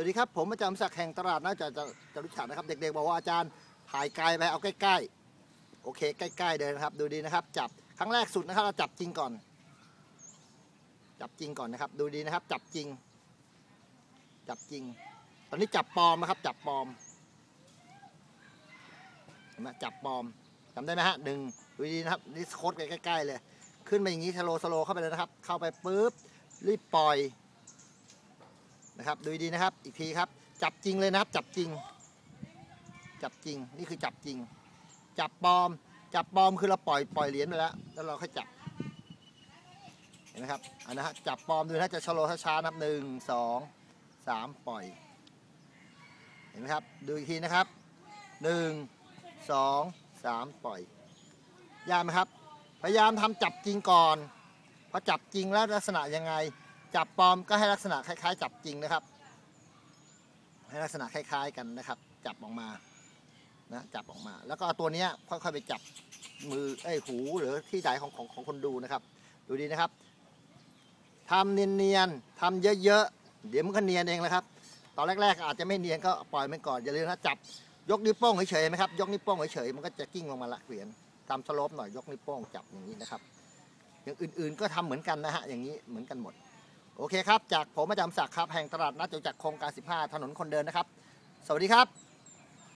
วัสดีครับ ผมอาจารย์ศักดิ์แห่งตลาดนะจะจะจะรู้จักนะครับ เด็กๆบอกว่าอาจารย์ถ่ายไกลไปเอาใกล้ๆ โอเค ใกล้ๆเดินนะครับ ดูดีนะครับ จับครั้งแรกสุดนะครับ เราจับจริงก่อน จับจริงก่อนนะครับ ดูดีนะครับ จับจริง จับจริง ตอนนี้จับปลอมนะครับ จับปลอมเห็นไหมจับปลอมจำได้ไหมฮะหนึ่งดูดีนะครับนี่โคตรใกล้ๆเลย ขึ้นมาอย่างนี้สโลสโลเข้าไปเลยนะครับ เข้าไปปุ๊บรีบปล่อย นะครับดูดีนะครับอีกทีครับ จับจริงเลยนะครับ จับจริง จับจริงนี่คือจับจริง จับปลอม จับปลอมคือเราปล่อยปล่อยเหรียญไปแล้ว แล้วเราค่อยจับเห็นไหมครับอันนะฮะจับปลอมดูนะจะชะโลช้าๆนับหนึ่งสองสามปล่อย เห็นไหมครับดูอีกทีนะครับหนึ่งสองสามปล่อยยากไหมครับ พยายามทำจับจริงก่อนพอจับจริงแล้วลักษณะยังไง จับปลอมก็ให้ลักษณะคล้าย ๆ จับจริงนะครับ ให้ลักษณะคล้าย ๆ กันนะครับ จับออกมานะจับออกมา แล้วก็เอาตัวนี้ค่อยๆไปจับมือเอ้หูหรือที่ใดของของของคนดูนะครับ ดูดีนะครับทำเนียนๆทำเยอะๆเดี๋ยวมันก็เนียนเองนะครับตอนแรก ๆ อาจจะไม่เนียนก็ปล่อยมันก่อนอย่าลืมนะจับยกนิ้วโป้งเฉยๆไหมครับยกนิ้วโป้งเฉยๆมันก็จะกิ้งลงมาละเหรียญตามสโลปหน่อยยกนิ้วโป้งจับอย่างนี้นะครับ อย่างอื่นๆก็ทำเหมือนกันนะฮะอย่างนี้เหมือนกันหมด โอเคครับ จากผมอาจารย์ศักดิ์ครับ แห่งตลาดนัดจตุจักรโครงการ 15 ถนนคนเดินนะครับ สวัสดีครับ